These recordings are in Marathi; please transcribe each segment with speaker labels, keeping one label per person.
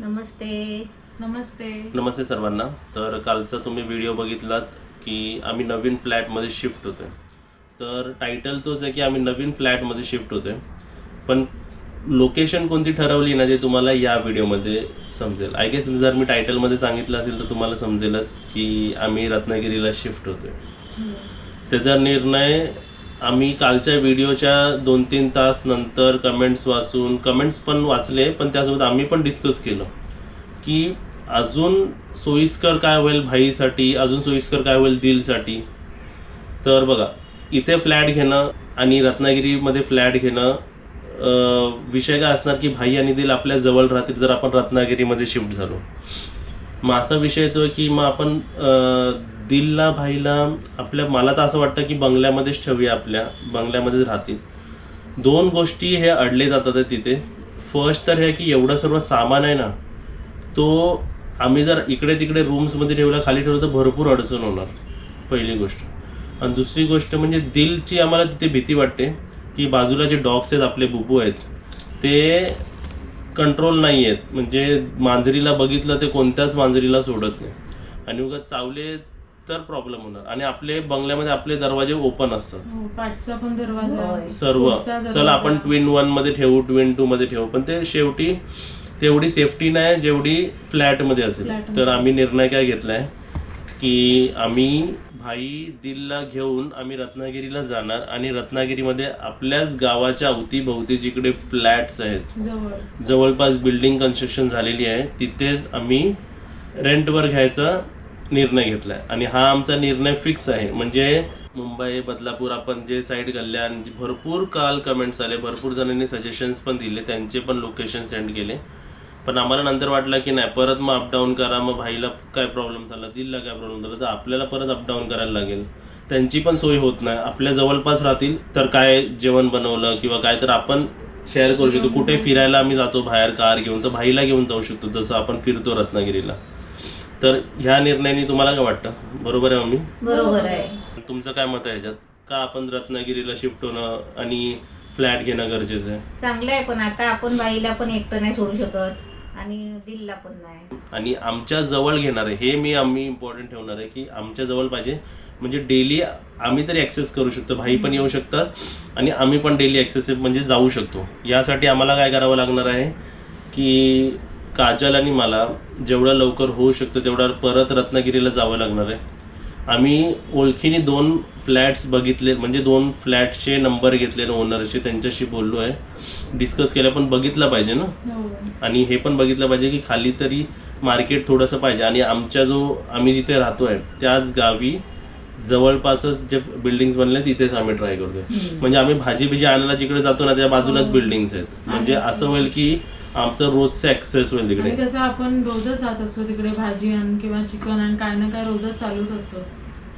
Speaker 1: नमस्ते.
Speaker 2: नमस्ते.
Speaker 3: नमस्ते सर्वांना. तर कालचा तुम्ही व्हिडिओ बघितलात की आम्ही नवीन फ्लॅटमध्ये शिफ्ट होतोय. तर टायटल तोच आहे की आम्ही नवीन फ्लॅटमध्ये शिफ्ट होतोय. पण लोकेशन कोणती ठरवली ना ते तुम्हाला या व्हिडिओमध्ये समजेल. आय गेस जर मी टायटलमध्ये सांगितलं असेल तर तुम्हाला समजेलच की आम्ही रत्नागिरीला शिफ्ट होतोय. त्याचा निर्णय आम्ही कालच्या व्हिडिओच्या दोन तीन तास नंतर कमेंट्स वाचून कमेंट्स पण वाचले पण त्यासोबत आम्ही पण डिस्कस केलं की अजून सोयीस्कर काय होईल भाईसाठी अजून सोयीस्कर काय होईल दिलसाठी. तर बघा इथे फ्लॅट घेणं आणि रत्नागिरीमध्ये फ्लॅट घेणं विषय काय असणार की भाई आणि दिल आपल्या जवळ राहतील जर आपण रत्नागिरीमध्ये शिफ्ट झालो. मग असा विषय येतो की मग आपण दिलला भाईला आपल्या मला तर असं वाटतं की बंगल्यामध्येच ठेवूया आपल्या बंगल्यामध्येच राहतील. दोन गोष्टी हे अडले जातात तिथे. फर्स्ट तर हे की एवढं सर्व सामान आहे ना तो आम्ही जर इकडे तिकडे रूम्समध्ये ठेवला खाली ठेवलं तर भरपूर अडचण होणार पहिली गोष्ट. आणि दुसरी गोष्ट म्हणजे दिलची आम्हाला तिथे भीती वाटते की बाजूला जे डॉग्स आहेत आपले बुबू आहेत ते कंट्रोल नाही आहेत म्हणजे मांजरीला बघितलं ते कोणत्याच मांजरीला सोडत नाही. आणि उगाच चावले तर प्रॉब्लेम होणार. आणि आपले बंगल्यामध्ये आपले दरवाजे ओपन असतात.
Speaker 2: हो, पाठचा पण दरवाजा आहे.
Speaker 1: होय.
Speaker 3: सर्व.
Speaker 2: पुढचा दरवाजा.
Speaker 3: चल आपण ट्विन वनमध्ये ठेवू ट्विन टू मध्ये ठेवू. पण ते शेवटी तेवढी सेफ्टी नाही जेवढी फ्लॅटमध्ये असेल.
Speaker 2: Flat
Speaker 3: तर आम्ही निर्णय काय घेतलाय? की आम्ही भाई दिलला घेऊन आम्ही रत्नागिरीला जाणार आणि रत्नागिरीमध्ये आपल्याच गावाच्या अवतीभोवती जिकडे फ्लॅट्स आहेत
Speaker 2: जवळ.
Speaker 3: जवळपास बिल्डिंग कन्स्ट्रक्शन झालेली आहे तिथेच आम्ही रेंटवर घ्यायचा निर्णय घेतलाय. आणि हा आमचा निर्णय फिक्स आहे. म्हणजे मुंबई बदलापूर आपण जे साईड कल्याण भरपूर काल कमेंट्स आले भरपूर जणांनी सजेशन्स पण दिले त्यांचे पण लोकेशन सेंड केले. पण आम्हाला नंतर वाटलं की नाही परत मग अपडाऊन करा मग भाईला काय प्रॉब्लेम झाला दिलला काय प्रॉब्लेम झाला तर आपल्याला परत अपडाऊन करायला लागेल. त्यांची पण सोय होत नाही. आपल्या जवळपास राहतील तर काय जेवण बनवलं किंवा काय तर आपण शेअर करू शकतो. कुठे फिरायला आम्ही जातो बाहेर कार घेऊन तर भाईला घेऊन जाऊ शकतो जसं आपण फिरतो रत्नागिरीला. तर ह्या निर्णयाने तुम्हाला काय वाटतं? बरोबर आहे मम्मी?
Speaker 1: बरोबर आहे.
Speaker 3: तुमचं काय मत आहे ह्याच्यात? का आपण रत्नागिरीला शिफ्ट होणं आणि फ्लॅट घेणं गरजेचं आहे?
Speaker 1: चांगलं आहे पण आता आपण बाईला पण एकटं नाही सोडू शकत. आणि दिलला पण नाही.
Speaker 3: आणि आमच्या जवळ घेणार आहे. हे मी आम्ही इम्पॉर्टंट ठेवणार आहे की आमच्या जवळ पाहिजे. म्हणजे डेली आम्ही तरी ॲक्सेस करू शकतो. भाई पण येऊ शकतात आणि आम्ही पण डेली ॲक्सेस म्हणजे जाऊ शकतो. यासाठी आम्हाला काय करावं लागणार आहे की काजल आणि मला जेवढं लवकर होऊ शकतं तेवढं परत रत्नागिरीला जावं लागणार आहे. आम्ही ओळखीने दोन फ्लॅट्स बघितले म्हणजे दोन फ्लॅटचे नंबर घेतले ओनरचे त्यांच्याशी बोललो आहे. डिस्कस केलं पण बघितलं पाहिजे ना.
Speaker 2: हो.
Speaker 3: आणि हे पण बघितलं पाहिजे की खाली तरी मार्केट थोडंसं पाहिजे. आणि आमच्या जो आम्ही जिथे राहतोय त्याच गावी जवळपासच जे बिल्डिंग्स बनले तिथेच आम्ही ट्राय करतोय. म्हणजे आम्ही भाजी बिजी आणायला जिकडे जातो ना त्या बाजूलाच
Speaker 2: हो.
Speaker 3: बिल्डिंग्स आहेत. म्हणजे असं होईल की आमचं रोजचं ऍक्सेस होईल तिकडे.
Speaker 2: आणि कसं आपण रोजच जात असतो तिकडे भाजी आण किंवा चिकन आण काय ना काय रोजच चालूच असतो.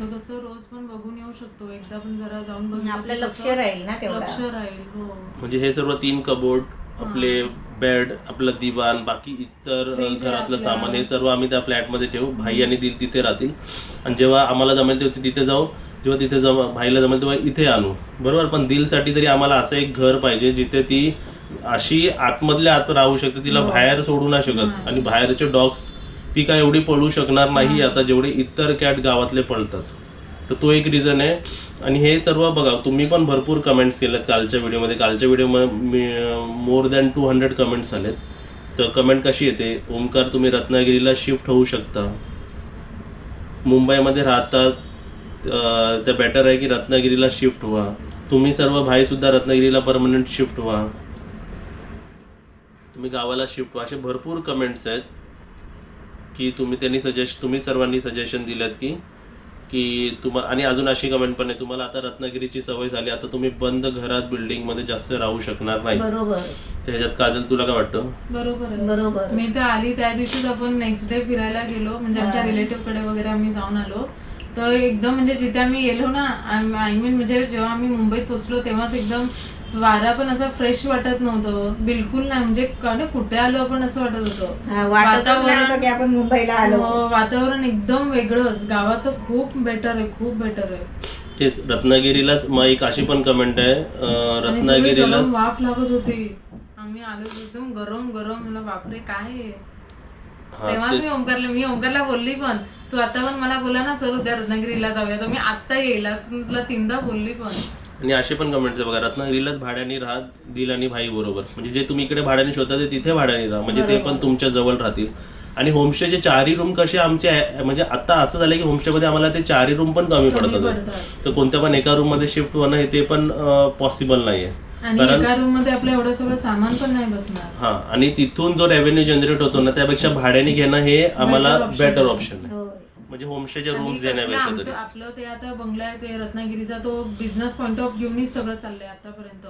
Speaker 2: तर कसं रोज पण बघून येऊ शकतो. एकदा पण जरा जाऊन बघितलं
Speaker 1: आपलं लक्ष
Speaker 2: कसं
Speaker 1: राहील ना
Speaker 2: लक्ष
Speaker 1: तेवढं
Speaker 2: राहील हो.
Speaker 3: म्हणजे हे सर्व तीन कबोर्ड आपले बेड आपलं दिवाण बाकी इतर
Speaker 2: Fridge
Speaker 3: घरातलं
Speaker 2: आपलं.
Speaker 3: सामान हे सर्व आम्ही त्या फ्लॅटमध्ये ठेवू. भाई आणि दिल तिथे राहतील. आणि जेव्हा आम्हाला जमेल तेव्हा तिथे जाऊ. जेव्हा तिथे जम भाईला जमेल तेव्हा इथे आणू. बरोबर? पण दिलसाठी तरी आम्हाला असं एक घर पाहिजे जिथे ती अशी आतमधल्या आत राहू शकते तिला
Speaker 2: हो.
Speaker 3: बाहेर सोडू नाही शकत. आणि बाहेरचे डॉग्स ती काय एवढी पळू शकणार नाही. आता जेवढे इतर कॅट गावातले पळतात. तर तो एक रिझन आहे. आणि हे सर्व बघा तुम्ही पण भरपूर कमेंट्स केलेत कालच्या व्हिडिओमध्ये कालच्या व्हिडिओमध्ये more than two hundred comments आलेत. तर कमेंट कशी येते? ओमकार तुम्ही रत्नागिरीला शिफ्ट होऊ शकता. मुंबईमध्ये राहतात. तर बेटर आहे की रत्नागिरीला शिफ्ट व्हा. तुम्ही सर्व भाईसुद्धा रत्नागिरीला परमनंट शिफ्ट व्हा. तुम्ही गावाला शिफ्ट व्हा असे भरपूर कमेंट्स आहेत की तुम्ही त्यांनी सजेस्ट तुम्ही सर्वांनी सजेशन दिलं की की तुम्हा आणि अजून अशी कमेंट पण आहे तुम्हाला आता रत्नागिरीची सवय झाली आता तुम्ही बंद घरात बिल्डिंगमध्ये जास्त राहू शकणार नाही.
Speaker 1: बरोबर.
Speaker 3: त्याच्यात काजल तुला काय वाटतं?
Speaker 2: बरोबर आहे.
Speaker 1: बरोबर.
Speaker 2: मी तर आली त्या दिवशीच आपण नेक्स्ट डे फिरायला गेलो म्हणजे आमच्या. रिलेटिव्हकडे वगैरे आम्ही जाऊन आलो. तर एकदम म्हणजे जिथे आम्ही गेलो ना आय मीन म्हणजे जेव्हा आम्ही मुंबईत पोहोचलो तेव्हाच एकदम वारा पण असा फ्रेश वाटत नव्हतं. बिलकुल नाही म्हणजे कारण कुठे आलो आपण असं वाटत होतं.
Speaker 1: हा,
Speaker 2: वातावरण-
Speaker 1: नव्हतं की आपण मुंबईला आलो.
Speaker 2: हो, वातावरण एकदम वेगळंच. गावाचं खूप बेटर आहे खूप बेटर आहे.
Speaker 3: तेच रत्नागिरीलाच मग एक अशी पण कमेंट आहे रत्नागिरीलाच
Speaker 2: वाफ लागत होती. आम्ही आलो एकदम गरम गरम. मला बापरे काय आहे? तेव्हाच मी. ओमकारला मी ओमकारला बोलली पण तू आता पण मला बोला ना चल उद्या रत्नागिरीला जाऊया. तर मी आत्ता येईल असं तुला तीनदा बोलली पण.
Speaker 3: आणि असे पण कमेंट्स बघा रत्नागिरीलाच भाड्याने राहा दिल आणि भाई बरोबर. म्हणजे जे तुम्ही इकडे भाड्याने शोधता ते तिथे भाड्याने राहा. म्हणजे ते पण तुमच्या जवळ राहतील. आणि होमस्टेचे चारही रूम कसे आमचे आहे- म्हणजे आता असं झालं की होमस्टेमध्ये आम्हाला ते चारही रूम पण कमी पडतात. तर कोणत्या पण एका रूममध्ये शिफ्ट होणं हे ते पण पॉसिबल नाहीये.
Speaker 2: आणि
Speaker 3: कारण-
Speaker 2: एका रूममध्ये आपलं एवढं सगळं सामान पण नाही बसणार.
Speaker 3: हा आणि तिथून जो रेव्हेन्यू जनरेट होतो ना त्यापेक्षा भाड्याने घेणं हे आम्हाला
Speaker 2: option.
Speaker 3: बेटर. ऑप्शन आहे. म्हणजे होमस्टेचे
Speaker 2: आणि
Speaker 3: रूम्स
Speaker 2: कसलं
Speaker 3: देण्यापेक्षा
Speaker 2: आमचं
Speaker 3: तरी.
Speaker 2: आपलं ते आता बंगला आहे ते रत्नागिरीचा तो बिझनेस पॉईंट ऑफ व्ह्यूनीच सगळं चाललंय आतापर्यंत.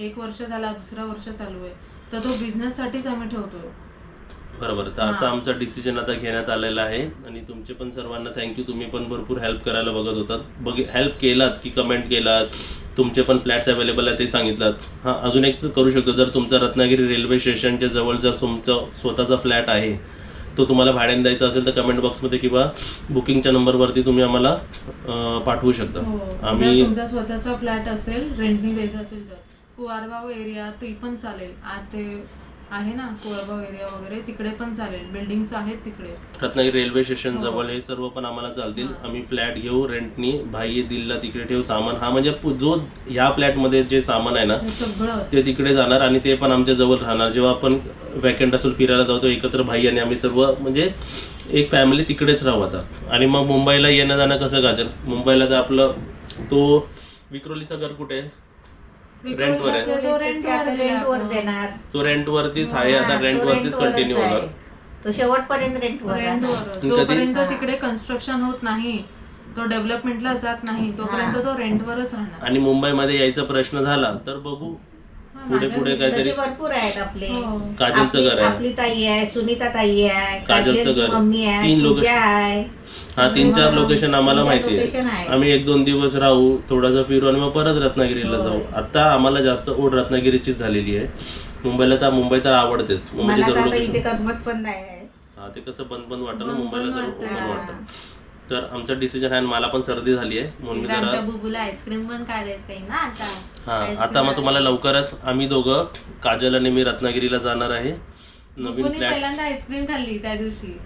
Speaker 2: एक वर्ष झाला दुसरा वर्ष चालू आहे. तर तो बिझनेस साठीच आम्ही ठेवतोय.
Speaker 3: बरोबर. तर असं आमचं डिसिजन आता घेण्यात आलेलं आहे. आणि तुमचे पण सर्वांना थँक्यू तुम्ही पण भरपूर हेल्प करायला बघत होतात. बघ हेल्प केलात की कमेंट केलात. तुमचे पण फ्लॅट्स अवेलेबल आहे ते सांगितलात. हां अजून एक करू शकतो. जर तुमचा रत्नागिरी रेल्वे स्टेशनच्या जवळ जर तुमचं स्वतःचा फ्लॅट आहे तो तुम्हाला भाड्याने द्यायचा असेल तर कमेंट बॉक्समध्ये किंवा बुकिंगच्या नंबरवरती तुम्ही आम्हाला अं, पाठवू शकता.
Speaker 2: हो. जर
Speaker 3: आम्ही
Speaker 2: तुमचा स्वतःचा फ्लॅट असेल रेंटनी द्यायचा असेल तर. कुवारबाव एरिया ते पण चालेल. आज ते आहे ना कुवारबाव एरिया वगैरे तिकडे पण चालेल. बिल्डिंग्स आहेत तिकडे.
Speaker 3: रत्नागिरी रेल्वे स्टेशन
Speaker 2: हो.
Speaker 3: जवळ हे सर्व पण आम्हाला चालतील. आम्ही फ्लॅट घेऊ रेंटनी भाई दिल्ला तिकडे ठेवू सामान. हा म्हणजे पु- जो ह्या फ्लॅटमध्ये जे सामान आहे ना
Speaker 2: हे सगळं
Speaker 3: ते तिकडे जाणार आणि ते पण आमच्या जवळ राहणार. जेव्हा आपण वॅकंट असेल फिरायला जातो एकत्र भाई आणि आम्ही सर्व म्हणजे एक फॅमिली तिकडेच राहू आता. आणि मग मुंबईला येणं जाणं कसं गाजल मुंबईला तर आपलं तो विक्रोलीचं घर कुठे? आहे रेंटवर आहे.
Speaker 2: तो.
Speaker 1: देणार
Speaker 3: तो रेंटवरतीच आहे
Speaker 1: हा,
Speaker 3: आता
Speaker 1: तो
Speaker 3: रेंटवरतीच
Speaker 1: रेंटवरच
Speaker 3: कंटिन्यू. होणार
Speaker 1: तो शेवटपर्यंत रेंटवर
Speaker 2: रेंटवर
Speaker 1: राहणार.
Speaker 3: कधी-
Speaker 2: जोपर्यंत
Speaker 1: हा.
Speaker 2: तिकडे कन्स्ट्रक्शन होत नाही तो डेव्हलपमेंटला जात नाही तोपर्यंत. तो रेंटवरच राहणार
Speaker 3: आणि मुंबईमध्ये यायचा प्रश्न झाला तर बघू पुढे पुढे काहीतरी
Speaker 1: तसे भरपूर आहेत आपले
Speaker 2: हो.
Speaker 3: काजलचं
Speaker 1: आपली-
Speaker 3: घर आहे
Speaker 1: आपली ताई आहे सुनीता ताई आहे
Speaker 3: काजलचं
Speaker 1: काजलची
Speaker 3: घर.
Speaker 1: मम्मी आहे
Speaker 3: तीन लोक-
Speaker 1: पूजा आहे
Speaker 3: हा तीन चार लोकेशन आम्हाला माहिती
Speaker 1: location
Speaker 3: आहे
Speaker 1: आहे.
Speaker 3: आम्ही एक दोन दिवस राहू थोडासा फिरू आणि मग परत रत्नागिरीला
Speaker 1: हो.
Speaker 3: जाऊ आता आम्हाला जास्त ओढ रत्नागिरीचीच झालेली आहे मुंबईला तर मुंबई तर आवडतेच मुंबईची
Speaker 1: मला तर
Speaker 3: सर्व
Speaker 1: आता
Speaker 3: लोकेशन
Speaker 1: इथे करमत पण नाही आहे
Speaker 3: हा ते कसं बंद बंद वाटतं ना मुंबईला सर्व
Speaker 2: वाटतं.
Speaker 3: ओपन. वाटतं तर आमचं डिसिजन आहे आणि मला पण सर्दी झाली आहे. म्हणून मी जरा
Speaker 4: बुबूला आईस्क्रीम पण काढायचंय ना आता.
Speaker 3: हा आता मग तुम्हाला लवकरच आम्ही दोघं काजल आणि मी रत्नागिरीला जाणार आहे. नवीन
Speaker 2: बुबूनी पहिल्यांदा आईस्क्रीम खाल्ली त्या दिवशी.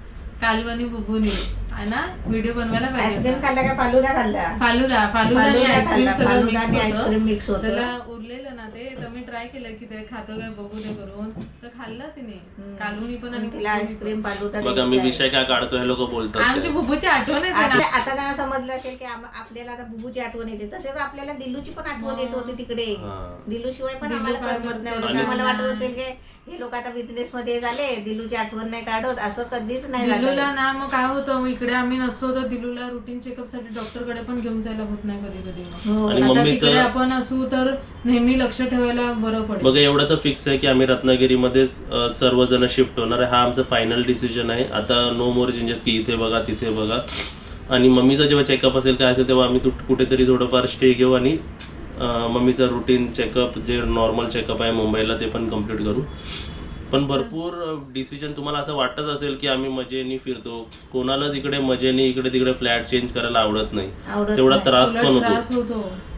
Speaker 2: कालवणी बुबूनी. आहे ना? व्हिडिओ बनवायला पाहिजे
Speaker 1: आईस्क्रीम
Speaker 2: होता.
Speaker 1: खाल्ला का फालुदा खाल्ला
Speaker 2: फालुदा फालुदा आणि
Speaker 1: फालुदा
Speaker 2: आईस्क्रीम सगळं होतं.
Speaker 1: मिक्स होतं.
Speaker 2: त्याला उरलेलं ना ते तर मी ट्राय केलं की ते खातो काय बघू दे करून तर खाल्लं तिने. कालवणी पण आणि
Speaker 1: तिला आईस्क्रीम फालुदा
Speaker 3: बघा मी
Speaker 1: आहे.
Speaker 3: विषय काय काढतो हे लोक
Speaker 2: पण.
Speaker 3: बोलतात
Speaker 2: आमची. बुबूची आठवण येते ना
Speaker 1: आता त्यांना समजलं असेल की आम- आपल्याला आता बुबूची आठवण येते तसेच आपल्याला दिल्लूची पण आठवण येत होती तिकडे
Speaker 3: हा.
Speaker 1: दिल्लू शिवाय पण
Speaker 2: दिल्लू
Speaker 1: आम्हाला
Speaker 2: काय
Speaker 1: करमत नाही. तुम्हाला
Speaker 2: आणि-
Speaker 1: वाटत असेल की हे लोक आता बिझनेस मध्ये झाले दिल्लूची आठवण नाही काढत असं कधीच नाही
Speaker 2: दिलूला
Speaker 1: झालं
Speaker 2: ना मग काय होतं मग इकडे आम्ही नसतो तर दिलूला रुटीन चेकअपसाठी डॉक्टरकडे पण घेऊन जायला होत नाही कधी कधी
Speaker 1: हो.
Speaker 3: आणि
Speaker 2: आता
Speaker 3: मम्मीचं-
Speaker 2: तिकडे आपण असू तर नेहमी लक्ष ठेवायला बरं पडेल.
Speaker 3: बघा एवढं तर फिक्स आहे की आम्ही रत्नागिरीमध्येच अ, सर्वजण शिफ्ट होणार आहे. हा आमचा फायनल डिसिजन आहे. आता नो मोर चेंजेस की इथे बघा तिथे बघा. आणि मम्मीचा जेव्हा चेकअप असेल काय असेल तेव्हा आम्ही तु- कुठेतरी थोडंफार स्टे घेऊ आणि अ, मम्मीचं रुटीन चेकअप जे नॉर्मल चेकअप आहे मुंबईला ते पण कंप्लीट करू. पण भरपूर डिसिजन तुम्हाला असं वाटत असेल की आम्ही मजेने फिरतो. कोणालाच इकडे मजेने इकडे तिकडे फ्लॅट चेंज करायला आवडत नाही. तेवढा. त्रास पण होतो.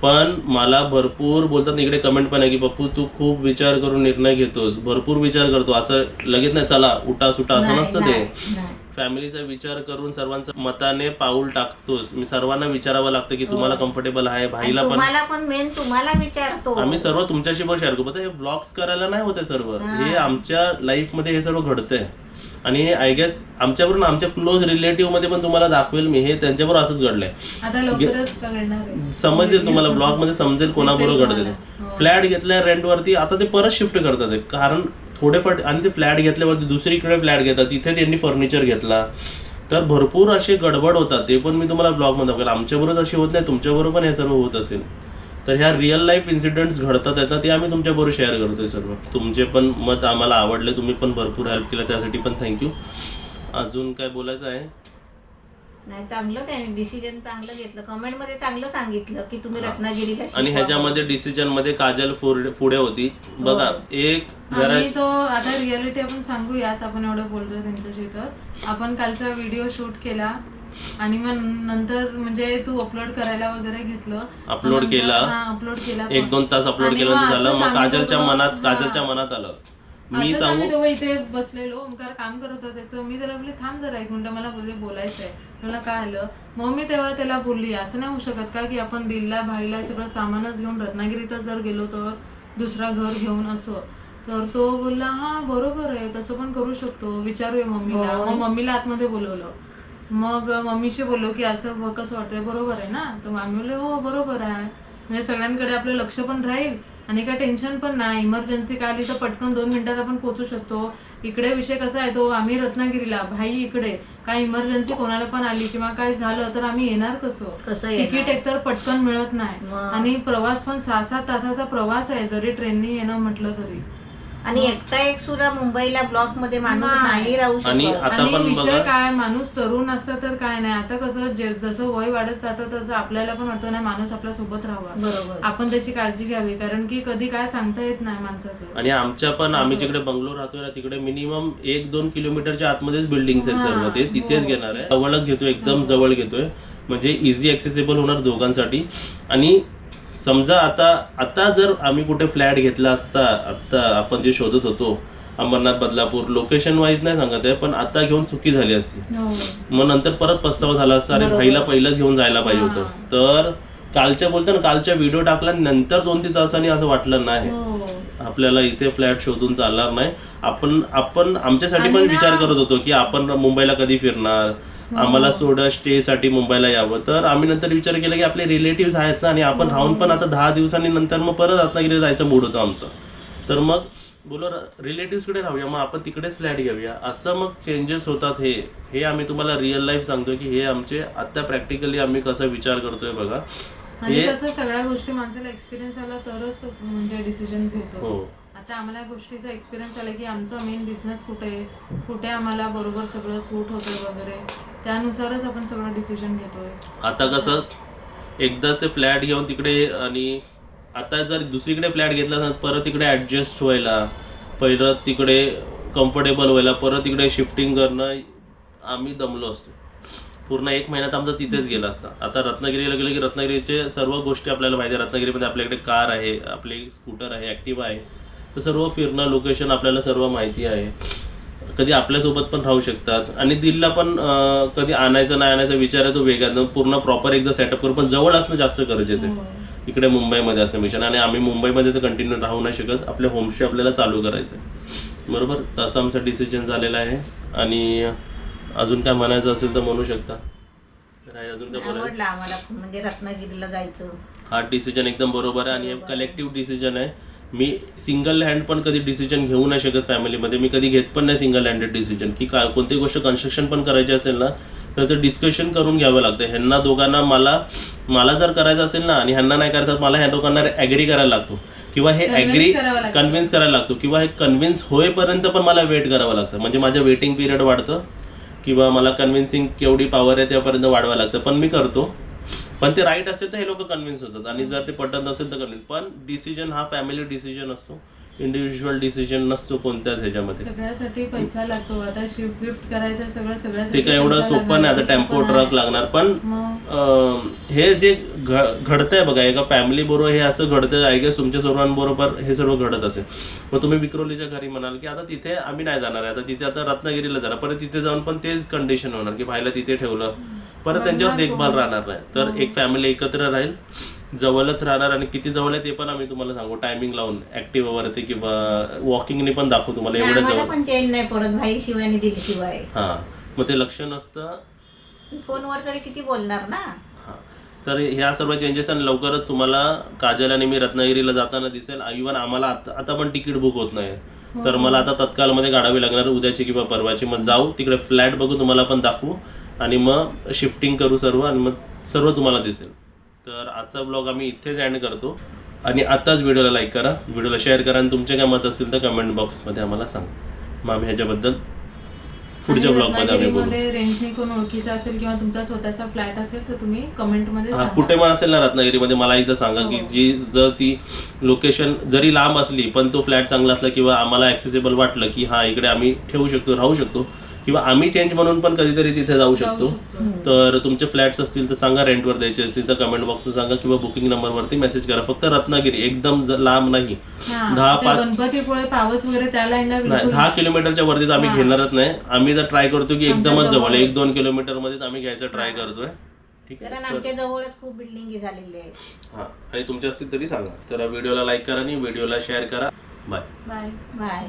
Speaker 3: पण मला भरपूर बोलतात ना इकडे कमेंट पण आहे की पप्पू तू खूप विचार करून निर्णय घेतोस. भरपूर विचार करतो. असं लगेच नाही चला उठा सुटा. असं नसतं ते. फॅमिलीचा विचार करून सर्वांचा मताने पाऊल टाकतोस. मी सर्वांना विचारावं लागतं की तुम्हाला कम्फर्टेबल आहे
Speaker 1: आणि
Speaker 3: भाईला पण
Speaker 1: तुम्हाला पण मेन तुम्हाला विचारतो.
Speaker 3: आम्ही सर्व तुमच्याशी पण शेअर करू. हे व्लॉग्स करायला नाही होते सर्व. हे. आमच्या लाईफमध्ये हे सर्व घडतंय. आणि आय गेस आमच्यावरून आमच्या क्लोज रिलेटिव्हमध्ये पण तुम्हाला दाखवेल मी. हे त्यांच्याबरोबर असंच घडलंय.
Speaker 2: आता लवकरच कळणार आहे.
Speaker 3: समजेल तुम्हाला ब्लॉगमध्ये समजेल कोणाबरोबर घडते
Speaker 2: हो.
Speaker 3: फ्लॅट घेतल्या रेंटवरती आता ते परत शिफ्ट करतात. आहे. कारण थोडेफार आणि ते फ्लॅट घेतल्यावरती दुसरीकडे फ्लॅट घेतात. तिथे त्यांनी फर्निचर घेतला. तर भरपूर असे गडबड होतात. ते पण मी तुम्हाला ब्लॉगमध्ये दाखवेल. आमच्याबरोबर अशी होत नाही. तुमच्याबरोबर पण हे सर्व होत असेल. तर ह्या रिअल लाईफ इन्सिडेंट्स घडतात. येतात ते आम्ही तुमच्याबरोबर शेअर करतोय सर्व. तुमचे पण मत आम्हाला आवडले. तुम्ही पण भरपूर हेल्प केलं. त्यासाठी पण थँक्यू अजून काय बोलायचं आहे?
Speaker 1: नाही चांगलं त्याने डिसिजन चांगलं घेतलं. कमेंटमध्ये चांगलं सांगितलं की तुम्ही रत्नागिरीला
Speaker 3: आणि
Speaker 1: शिकवा.
Speaker 3: ह्याच्यामध्ये डिसिजनमध्ये काजल पुढे पुढे होती. बघा एक
Speaker 2: आणि
Speaker 3: घराची
Speaker 2: तो आता रियालिटी आपण सांगूयाच आपण एवढं बोलतोय त्यांच्याशी तर. आपण कालचा व्हिडिओ शूट केला आणि मग नंतर म्हणजे तू अपलोड करायला वगैरे घेतलं.
Speaker 3: Upload
Speaker 2: नंतर-
Speaker 3: केला.
Speaker 2: हा अपलोड केला
Speaker 3: एक दोन तास अपलोड
Speaker 2: आणि
Speaker 3: केलं
Speaker 2: मग
Speaker 3: झालं.
Speaker 2: असं
Speaker 3: मग
Speaker 2: सांगत
Speaker 3: काजलच्या
Speaker 2: होतो,
Speaker 3: मनात
Speaker 2: हा.
Speaker 3: काजलच्या मनात आलं. मी
Speaker 2: असंच आम्ही
Speaker 3: सांगू
Speaker 2: दोघं इथे बसलेलो. ओमकार काम करत होता त्याचं. मी त्याला बोलले थांब जरा एक मिनिटं मला बोलले बोलायचं आहे मला काय आलं मग मी तेव्हा त्याला बोलली असं नाही होऊ शकत का की आपण दिल्ला भाईला सगळं सामानच घेऊन रत्नागिरीतच जर गेलो तर दुसरा घर घेऊन असं? तर तो बोलला हा बरोबर आहे तसं पण करू शकतो. विचारूया मम्मीला. मग मम्मीला आतमध्ये बोलवलं. मग मम्मीशी बोललो की असं ब- कसं वाटतंय? बरोबर आहे ना? तर मम्मी बोलले हो बरोबर आहे. म्हणजे सगळ्यांकडे आपलं लक्ष पण राहील. आणि काय टेन्शन पण नाही. इमर्जन्सी काय आली तर पटकन दोन मिनिटात आपण पोहोचू शकतो. इकडे विषय कसा आहे तो? आम्ही रत्नागिरीला भाई इकडे. काय इमर्जन्सी कोणाला पण आली किंवा काय झालं तर आम्ही येणार कसं?
Speaker 1: कसं
Speaker 2: तिकीट? एकतर पटकन मिळत नाही. आणि प्रवास पण सहा सात तासाचा प्रवास आहे. जरी ट्रेननी येणं म्हटलं तरी.
Speaker 1: आणि एकटा एक सुद्धा मुंबईला ब्लॉकमध्ये माणूस
Speaker 2: नाही.
Speaker 1: राहू
Speaker 3: आणि
Speaker 1: शकत.
Speaker 3: आता
Speaker 2: आणि
Speaker 3: पण
Speaker 2: विषय
Speaker 3: बघा-
Speaker 2: काय? माणूस तरुण असतं तर काय नाही. आता कसं जे- जसं वय वाढत जातं तसं आपल्याला पण वाटतं नाही माणूस आपल्यासोबत राहावा.
Speaker 1: बरोबर.
Speaker 2: आपण त्याची काळजी घ्यावी. कारण की कधी काय सांगता येत नाही माणसाचं.
Speaker 3: आणि आमच्या पण आम्ही
Speaker 2: असं.
Speaker 3: जिकडे बंगलोर राहतोय ना तिकडे मिनिमम एक दोन किलोमीटरच्या आतमध्येच बिल्डिंग्स आहेत सर्व. ते तिथेच
Speaker 2: हो.
Speaker 3: घेणार आहे. जवळच घेतोय एकदम जवळ घेतोय. म्हणजे इझी ऍक्सेसिबल होणार दोघांसाठी. आणि समजा आता आता जर आम्ही कुठे फ्लॅट घेतला असता आता आपण जे शोधत होतो अंबरनाथ बदलापूर लोकेशन वाईज नाही सांगत आहे पण आता घेऊन चुकी झाली असती
Speaker 2: हो.
Speaker 3: मग नंतर परत पस्तावा झाला असता अरे
Speaker 1: बरोबर.
Speaker 3: भाईला पहिलंच घेऊन जायला पाहिजे. होतं तर कालच्या बोलतो ना कालच्या व्हिडिओ टाकला नंतर दोन तीन तासांनी असं वाटलं नाही
Speaker 2: हो.
Speaker 3: आपल्याला इथे फ्लॅट शोधून चालणार नाही आपण आपण आमच्यासाठी पण
Speaker 2: आणि
Speaker 3: विचार करत होतो की आपण मुंबईला कधी फिरणार आम्हाला सोडा स्टे साठी मुंबईला यावं. तर आम्ही नंतर विचार केला की आपले रिलेटिव्ह आहेत ना आणि आपण राहून पण आता दहा दिवसांनी नंतर मग परत रत्नागिरी जायचं मूड होतं आमचं. तर मग बोलो रिलेटिव्हकडे राहूया मग आपण तिकडेच फ्लॅट घेऊया. असं मग चेंजेस होतात हे. हे आम्ही तुम्हाला रिअल लाईफ सांगतोय की हे आमचे आता प्रॅक्टिकली आम्ही कसा विचार करतोय बघा.
Speaker 2: आणि
Speaker 3: हे
Speaker 2: कसं सगळ्या गोष्टी माणसाला एक्सपिरियन्स आला तरच म्हणजे डिसिजन घेतो
Speaker 3: हो.
Speaker 2: आता आम्हाला गोष्टीचा एक्सपिरियन्स आला की आमचा मेन बिझनेस कुठे? आहे कुठे आम्हाला बरोबर सगळं सूट होतंय वगैरे? त्यानुसारच आपण सगळं डिसिजन घेतोय.
Speaker 3: आता कसं एकदा ते फ्लॅट घेऊन तिकडे आणि आता जर दुसरीकडे फ्लॅट घेतला तर परत तिकडे ॲडजस्ट व्हायला परत तिकडे कम्फर्टेबल व्हायला परत तिकडे शिफ्टिंग करणं आम्ही दमलो असतो. पूर्ण एक महिन्यात आमचा तिथेच गेला असता. आता रत्नागिरीला गेलं की रत्नागिरीचे सर्व गोष्टी आपल्याला माहिती आहे. रत्नागिरीमध्ये आपल्याकडे कार आहे आपले स्कूटर आहे ॲक्टिवा आहे. तर सर्व फिरणं लोकेशन आपल्याला सर्व माहिती आहे. कधी आपल्यासोबत पण राहू शकतात. आणि दिल्लीला पण कधी आणायचं नाही आणायचा विचार आहे तो वेगळा. पूर्ण प्रॉपर एकदा सेटअप करू पण जवळ असणं जास्त गरजेचं आहे.
Speaker 2: हो.
Speaker 3: इकडे मुंबईमध्ये असणं मिशन आणि आम्ही मुंबईमध्ये तर कंटिन्यू राहू नाही शकत. आपले होमस्टे आपल्याला चालू करायचं आहे. बरोबर? तसं आमचं डिसिजन झालेलं आहे. आणि अजून काय म्हणायचं असेल तर म्हणू शकता. अजून काय बोलायचं?
Speaker 1: आवडलं आम्हाला. म्हणजे रत्नागिरीला जायचं.
Speaker 3: हा डिसिजन एकदम बरोबर आहे. आणि कलेक्टिव्ह डिसिजन आहे. मी सिंगल हँड पण कधी डिसिजन घेऊ नाही शकत फॅमिलीमध्ये मी कधी घेत पण नाही सिंगल हँडेड डिसिजन की का कोणतीही गोष्ट कन्स्ट्रक्शन पण करायची असेल ना तर ते डिस्कशन करून घ्यावं लागतं. ह्यांना दोघांना मला मला जर करायचं असेल ना आणि ह्यांना नाही करायचं मला ह्या दोघांना ॲग्री करायला लागतो. किंवा हे ॲग्री. कन्व्हिन्स करायला लागतो. किंवा हे कन्व्हिन्स होईपर्यंत पण मला वेट करावं लागतं. म्हणजे माझं वेटिंग पिरियड वाढतं. किंवा मला कन्व्हिन्सिंग केवढी पॉवर आहे त्यापर्यंत वाढवावं लागतं. पण मी करतो. पण ते राईट असेल तर हे लोक कन्व्हिन्स होतात. आणि जर ते पटत नसेल तर कन्व्हिन्स पण डिसिजन हा फॅमिली डिसिजन असतो. इंडिव्हिज्युअल डिसिजन नसतो कोणत्याच ह्याच्यामध्ये.
Speaker 2: सगळ्यासाठी पैसा लागतो. आता शिफ्ट बिफ्ट करायचं सगळं
Speaker 3: ते
Speaker 2: सगळ्यासाठी
Speaker 3: काय एवढं सोपं नाही. आता टेम्पो ट्रक. लागणार. पण हे जे घडतंय बघा एका फॅमिली बरोबर हे असं घडतंय. आय गेस तुमच्या सर्वांबरोबर हे सर्व घडत असेल. मग तुम्ही विक्रोलीच्या घरी म्हणाल की आता तिथे आम्ही नाही जाणार आहे. आता तिथे आता रत्नागिरीला जाणार परत तिथे जाऊन पण तेच कंडिशन होणार की भाईला तिथे ठेवलं. परत त्यांच्यावर. देखभाल राहणार नाही. तर एक फॅमिली एकत्र राहील जवळच राहणार आणि किती जवळ आहे ते पण आम्ही तुम्हाला सांगू. टायमिंग लावून ऍक्टिव्हवरती किंवा वॉकिंगने पण दाखवू तुम्हाला एवढं
Speaker 1: आम्हाला
Speaker 3: जवळ.
Speaker 1: पण चेन नाही पडत भाई शिवाय आणि दिलशिवाय
Speaker 3: हा. मग ते लक्ष नसतं
Speaker 1: फोनवर तरी किती बोलणार ना?
Speaker 3: हा. तर ह्या सर्व चेंजेस आणि लवकरच तुम्हाला काजल आणि मी रत्नागिरीला जाताना दिसेल. इव्हन आम्हाला आता आता पण तिकीट बुक होत नाही. तर मला आता तत्कालमध्ये काढावी लागणार उद्याची किंवा परवाची. मग जाऊ तिकडे फ्लॅट बघू तुम्हाला पण दाखवू. आणि मग शिफ्टिंग करू सर्व आणि मग सर्व तुम्हाला दिसेल. तर आजचा ब्लॉग आम्ही इथेच एंड करतो. आणि आत्ताच व्हिडिओला लाईक करा. व्हिडिओला शेअर करा आणि तुमचे काय मत असतील तर कमेंट बॉक्समध्ये आम्हाला सांगा. मग आम्ही ह्याच्याबद्दल पुढच्या ब्लॉगमध्ये आम्ही बोलू.
Speaker 2: रेंटने कोण ओळखीचा असेल किंवा तुमचा स्वतःचा फ्लॅट असेल तर तुम्ही कमेंटमध्ये
Speaker 3: हा
Speaker 2: सांगा.
Speaker 3: कुठे पण असेल ना रत्नागिरीमध्ये मला एकदा सांगा की
Speaker 2: हो.
Speaker 3: जी जर ती लोकेशन जरी लांब असली पण तो फ्लॅट चांगला असला किंवा आम्हाला ऍक्सेसिबल वाटलं की हा इकडे आम्ही ठेवू शकतो राहू शकतो किंवा आम्ही चेंज म्हणून पण कधीतरी तिथे जाऊ शकतो. तर तुमचे फ्लॅट्स असतील तर सांगा रेंटवर द्यायचे असतील तर कमेंट बॉक्समध्ये सांगा किंवा बुकिंग नंबरवरती मेसेज करा. फक्त रत्नागिरी एकदम लांब नाही. दहा पाच
Speaker 2: गणपतीपुळे पावस वगैरे त्या लाईनला
Speaker 3: नाही दहा किलोमीटरच्या वरती तर आम्ही
Speaker 2: हा.
Speaker 3: घेणारच नाही. आम्ही तर ट्राय करतो की एकदमच जवळ. एक दोन किलोमीटर मध्येच आम्ही घ्यायचं ट्राय करतोय. ठीक आहे? तर-
Speaker 1: आमच्या जवळच खूप बिल्डिंगी झालेल्या आहेत.
Speaker 3: हा आणि तुमच्या असतील तरी सांगा. तर व्हिडिओला लाईक करा आणि व्हिडिओला शेअर करा. Bye
Speaker 2: bye
Speaker 1: bye